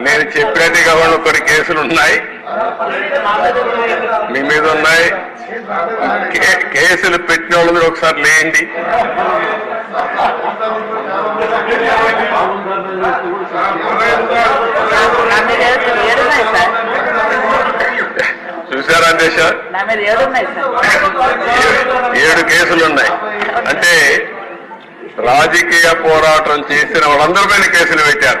నేను చెప్పినట్టుగా కూడా కొన్ని కేసులు ఉన్నాయి. మీ మీద ఉన్నాయి. కేసులు పెట్టిన వాళ్ళు మీరు ఒకసారి లేండి. సార్ చూసారా ఏడు కేసులున్నాయి కేసులు ఉన్నాయి. అంటే రాజకీయ పోరాటం చేసిన వాళ్ళందరి పైన కేసులు పెట్టారు.